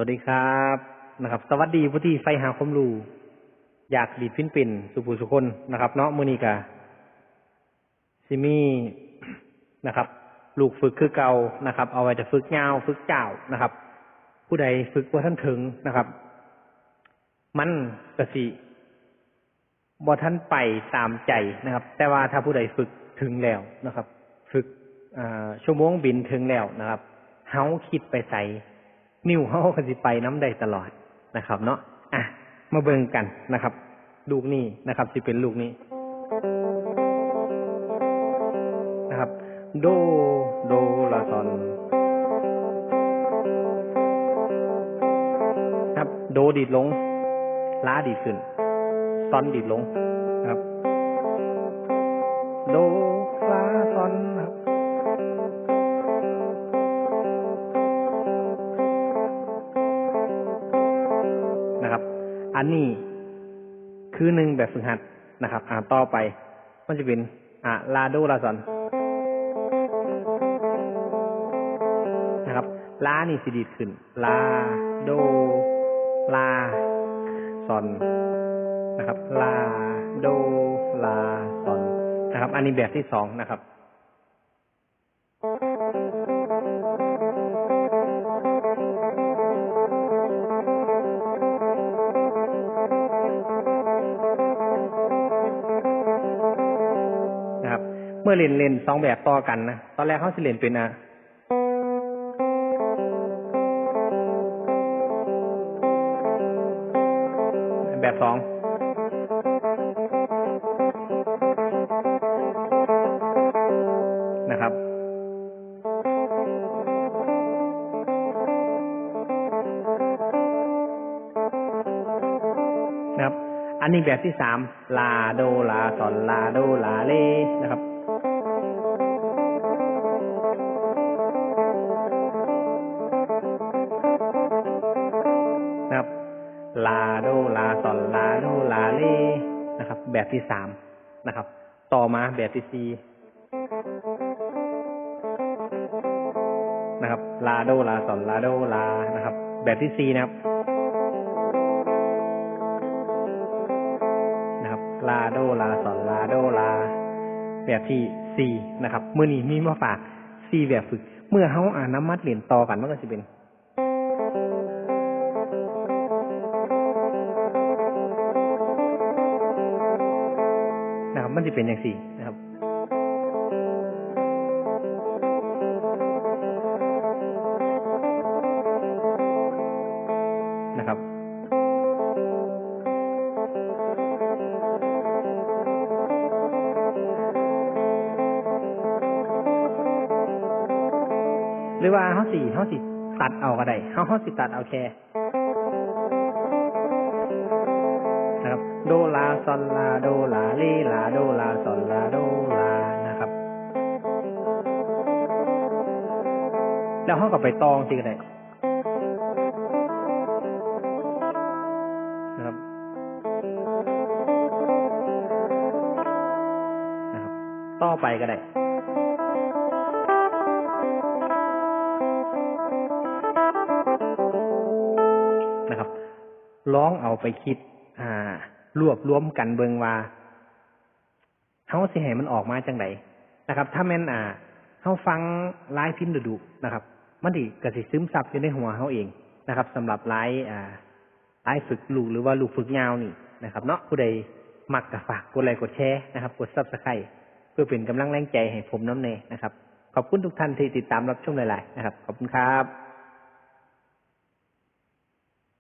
วัสดีครับนะครับ สวัสดีผู้ที่ใฝ่หาความรู้อยากดีดฟินปิ่นสุภูสุคนนะครับ เนาะมือนีกะซิมี่นะครับ ลูกฝึกคือเก่านะครับ เอาไว้จะฝึกยาฝึกเจ้านะครับ ผู้ใดฝึกว่าท่านถึงนะครับ มันกสิบ่ท่านไปตามใจนะครับ แต่ว่าถ้าผู้ใดฝึกถึงแล้วนะครับ ฝึกอ่าชั่วโมงบินถึงแล้วนะครับเฮาคิดไปใส่ นิ้วเฮาก็สิไปน้ำได้ตลอดนะครับ เนาะอะมาเบิ่งกันนะครับ ลูกนี้นะครับสิเป็นลูกนี้นะครับ โดโดลาซอนครับ โดดีดลงลาดีดขึ้นซอนดีดลงนะครับ โด อันนี้คือหนึ่งแบบฝึกหัดนะครับ อ่าต่อไป มันจะเป็นอ่าลาโดลาซอนนะครับลานี่สิดีดขึ้นลาโดลาซอนนะครับลาโดลาซอนนะครับ อันนี้แบบที่สองนะครับ มื่อเล่นเล่นสองแบบต่อกันนะตอนแรกเขาสิเล่นเป็นอะแบบสองนะครับนะครับ อันนี้แบบที่สามลาโดลาซอนลาโดลาเลนะครับ ลาโดลาซอนลาโดลาเลนะครับ แบบที่สามนะครับ ต่อมาแบบที่สี่นะครับลาโดลาซอนลาโดลานะครับ แบบที่สี่นะครับนะครับลาโดลาซอนลาโดลา แบบที่สี่นะครับเมื่อนี้มีมาฝากสี่แบบฝึก เมื่อเขาอ่านน้ำมัดเหรียญต่อกันมันก็จะเป็น มันจะเป็นอย่างสี่นะครับนะครับ หรือว่าเขาสี่เขาสิตัดเอาก็ได้เขาเขาสิตัดเอาแค่นะครับ โดลาซอนลา โดลาเล แล้วเขาก็ไปตองสิก็ได้นะครับนะครับ ต่อไปก็ได้นะครับลองเอาไปคิด อ่า รวบรวมกันเบิงว่าเฮาสิให้มันออกมาจังไดนะครับ ถ้าแม่นอ่าเฮาฟังหลายพินดุๆนะครับ มันดีกระสิซึมซับอยู่ในหัวเขาเองนะครับสำหรับไลฟ์อ่าหลฟ์ฝึกลูกหรือว่าลูกฝึกยาวนี่นะครับ เนาะผู้ใดมักก็ฝากกดไลค์กดแชร์นะครับกดซับสไครต์เพื่อเป็นกำลังแรงใจให้ผมน้ำเนนะครับ ขอบคุณทุกท่านที่ติดตามรับชมหลายๆนะครับ ขอบคุณครับ